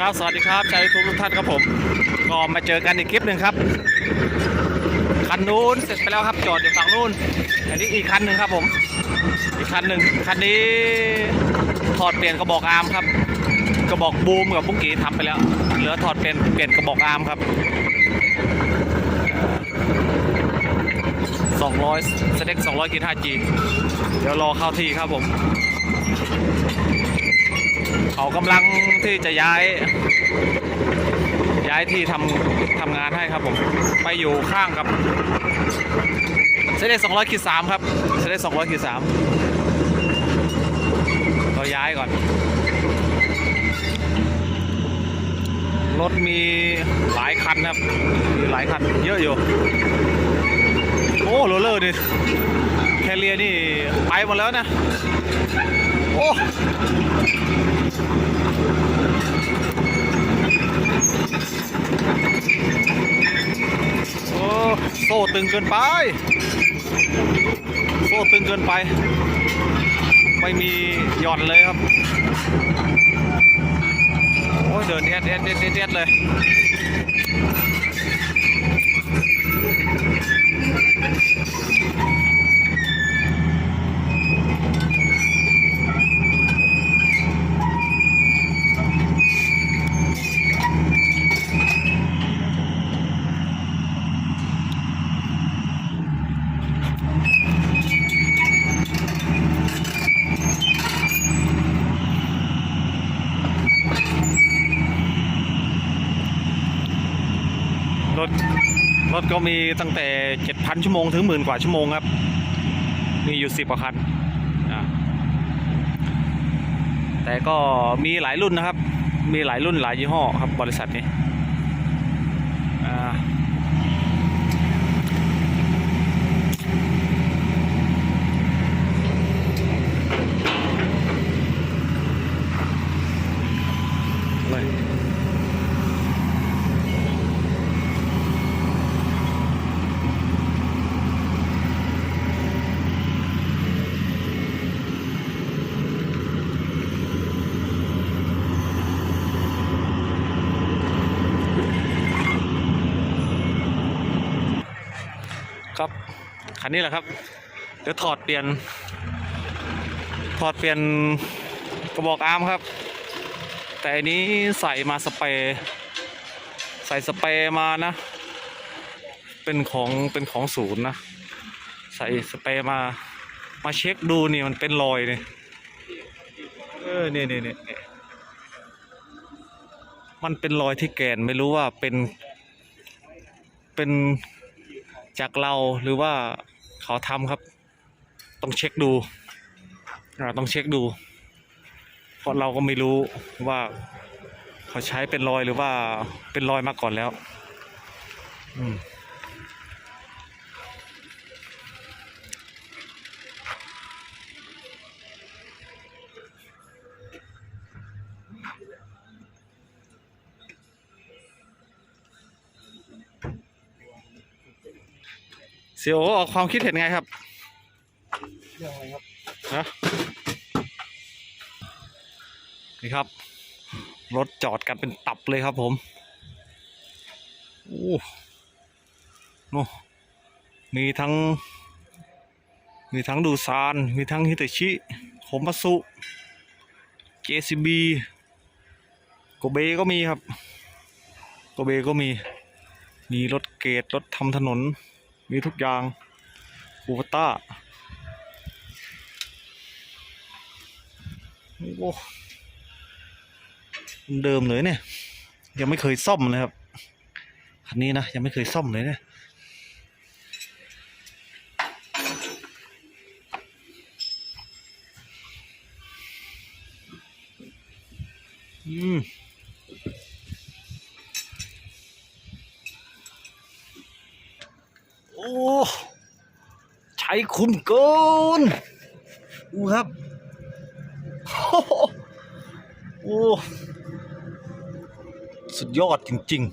ครับสวัสดีครับชาวยูทูบทุกท่านครับผมก็มาเจอกันอีกคลิปหนึ่งครับคันนู้นเสร็จไปแล้วครับจอดอยู่ฝั่งนู้นอันนี้อีกคันหนึ่งครับผม อีกคันหนึ่งคันนี้ถอดเปลี่ยนกระบอกอาร์มครับ กระบอกบูมกับบุ้งกีทำไปแล้วเหลือถอดเปลี่ยนเปลี่ยนกระบอกอาร์มครับ200สเต็ก200กิน 5G เดี๋ยวรอเข้าที่ครับผม เขากำลังที่จะย้าย ย้ายที่ทำทำงานให้ครับผม ไปอยู่ข้างกับเสด็จ200ขีด3ครับเสด็จ200ขีด3เราย้ายก่อน รถมีหลายคันครับ มีหลายคัน เยอะอยู่ โอ้โรลเลอร์ดิแคเรียนี่ไปหมดแล้วนะ โอ้โอ้โซ่ตึงเกินไป โซ่ตึงเกินไป ไม่มีหย่อนเลยครับ โอ้ยเดินเอ็ดเอ็ดเอ็ดเอ็ดเอ็ดเลย ถก็มีตั้งแต่ 7,000 ชั่วโมงถึงหมื่นกว่าชั่วโมงครับ มีอยู่ 10กว่าคัน แต่ก็มีหลายรุ่นนะครับ มีหลายรุ่นหลายยี่ห้อครับบริษัทนี้ คันนี้แหละครับ เดี๋ยวถอดเปลี่ยน ถอดเปลี่ยนกระบอกอาร์มครับ แต่อันนี้ใส่มาสเปรย์ใส่สเปรย์มานะ เป็นของเป็นของศูนย์นะ ใส่สเปรย์มา มาเช็คดูนี่มันเป็นรอยเนี่ยเออเนี่ยเนี่ยเนี่ยเนี่ยมันเป็นรอยที่แกนไม่รู้ว่าเป็นเป็นจากเราหรือว่า เขาทำครับ ต้องเช็คดูอ่าต้องเช็คดู เพราะเราก็ไม่รู้ว่าเขาใช้เป็นรอยหรือว่าเป็นรอยมาก่อนแล้ว อืม เสียวออกความคิดเห็นไงครับเรื่องอะไรครับฮะนี่ครับ รถจอดกันเป็นตับเลยครับผมโอ้โนมีทั้ง มีทั้งดูซาน มีทั้งฮิตาชิโคมัตสุ JCB โกเบก็มีครับ โกเบก็มี มีรถเกตรถทำถนน มีทุกอย่างคูปต้าโอ้เดิมเลยเนี่ย ยังไม่เคยซ่อมเลยครับคันนี้นะ ยังไม่เคยซ่อมเลยเนี่ยอืม ใช้คุ้มเกินดูครับ โอ้โหสุดยอดจริง ๆ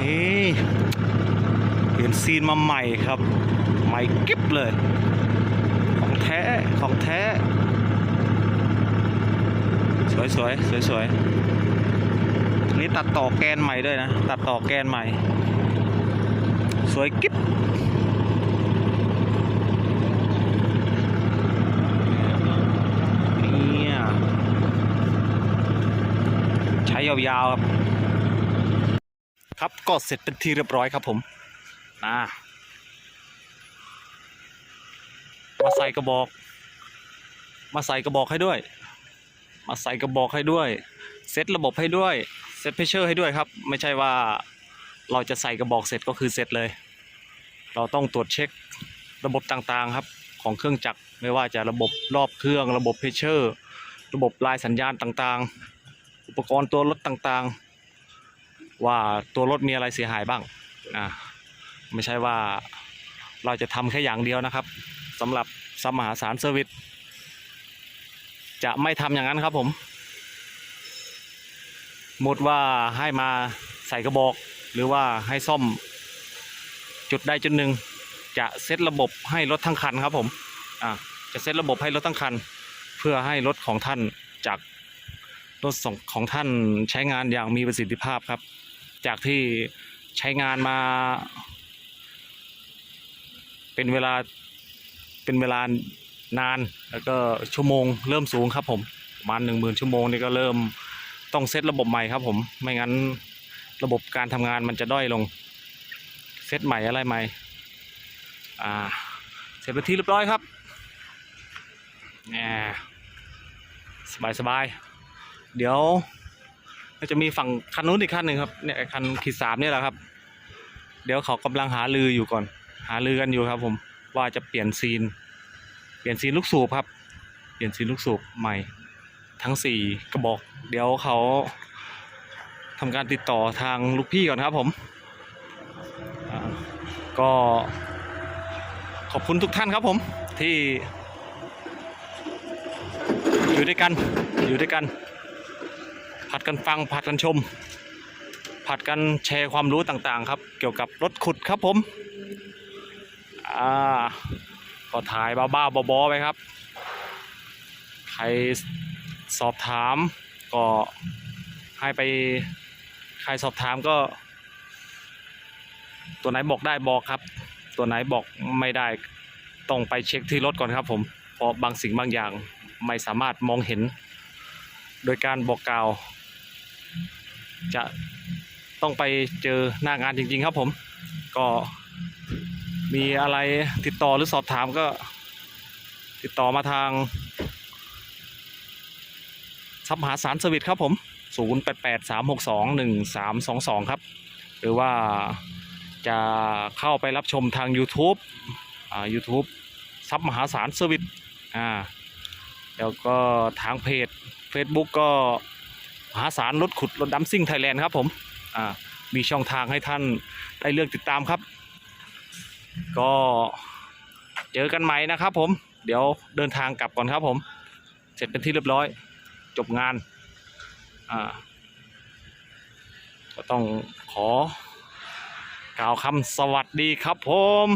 นี่เปลี่ยนซีนมาใหม่ครับ ใหม่กิ๊บเลย ของแท้ ของแท้ สวยสวยสวยสวยๆ นี่ตัดต่อแกนใหม่ด้วยนะ ตัดต่อแกนใหม่ สวยกิ๊บเนี่ยใช้ยาวๆครับ ครับก็เสร็จเป็นที่เรียบร้อยครับผมนะมาใส่กระบอก มาใส่กระบอกให้ด้วย มาใส่กระบอกให้ด้วย เซตระบบให้ด้วย เซตเพชเชอร์ให้ด้วยครับ ไม่ใช่ว่าเราจะใส่กระบอกเสร็จก็คือเสร็จเลย เราต้องตรวจเช็คระบบต่างๆครับของเครื่องจักรไม่ว่าจะระบบรอบเครื่อง ระบบเพชเชอร์ ระบบลายสัญญาณต่างๆ อุปกรณ์ตัวรถต่างๆ ว่าตัวรถมีอะไรเสียหายบ้างอ่าไม่ใช่ว่าเราจะทำแค่อย่างเดียวนะครับสำหรับสมหาสารเซอร์วิสจะไม่ทำอย่างนั้นครับผม หมดว่าให้มาใส่กระบอก หรือว่าให้ซ่อม จุดใดจุดหนึ่งจะเซตระบบให้รถทั้งคันครับผมอ่าจะเซตระบบให้รถทั้งคัน เพื่อให้รถของท่านจากรถส่งของท่านใช้งานอย่างมีประสิทธิภาพครับ จากที่ใช้งานมา เป็นเวลาเป็นเวลานานแล้วก็ชั่วโมงเริ่มสูงครับผมประมาณหนึ่งหมื่นชั่วโมงนี่ก็เริ่ม ต้องเซตระบบใหม่ครับผม ไม่งั้นระบบการทำงานมันจะด้อยลง เซตใหม่อะไรใหม่ อ่า เสร็จไปนที่เรียบร้อยครับแหมสบายสบายเดี๋ยวจะมีฝั่งคันนู้นอีกคันหนึ่งครับเนี่ยคันขีดสามเนี่ยแหละครับ เดี๋ยวเขากำลังหาลืออยู่ก่อน หาลือกันอยู่ครับ ผมว่าจะเปลี่ยนซีน เปลี่ยนซีนลูกสูบครับ เปลี่ยนซีนลูกสูบใหม่ ทั้งสี่กระบอก เดี๋ยวเขาทำการติดต่อทางลูกพี่ก่อนครับผมก็ขอบคุณทุกท่านครับผมที่ อยู่ด้วยกันอยู่ด้วยกัน ผัดกันฟังผัดกันชม ผัดกันแชร์ความรู้ต่างๆ ครับ เกี่ยวกับรถขุดครับผมอ่าก็ถ่ายบ้าๆบอๆไปครับใคร สอบถามก็ให้ไปใครสอบถามก็ ตัวไหนบอกได้บอกครับ ตัวไหนบอกไม่ได้ต้องไปเช็คที่รถก่อนครับผมเพราะบางสิ่งบางอย่างไม่สามารถมองเห็น โดยการบอกกล่าว จะต้องไปเจอหน้างานจริง ๆ ครับผม ก็มีอะไรติดต่อหรือสอบถามก็ติดต่อมาทาง สัมหาสารสวิตครับผม 0883621322 ครับ หรือว่าจะเข้าไปรับชมทาง YouTube อ่า YouTube ซับมหาสารเซอร์วิสอ่าแล้วก็ทางเพจ Facebook ก็มหาสารรถขุดรถดัมซิ่งไทยแลนด์ครับผมอ่ามีช่องทางให้ท่านได้เลือกติดตามครับ ก็เจอกันใหม่นะครับผม เดี๋ยวเดินทางกลับก่อนครับผม เสร็จเป็นที่เรียบร้อย จบงานอ่าก็ต้องขอกล่าวคำสวัสดีครับผม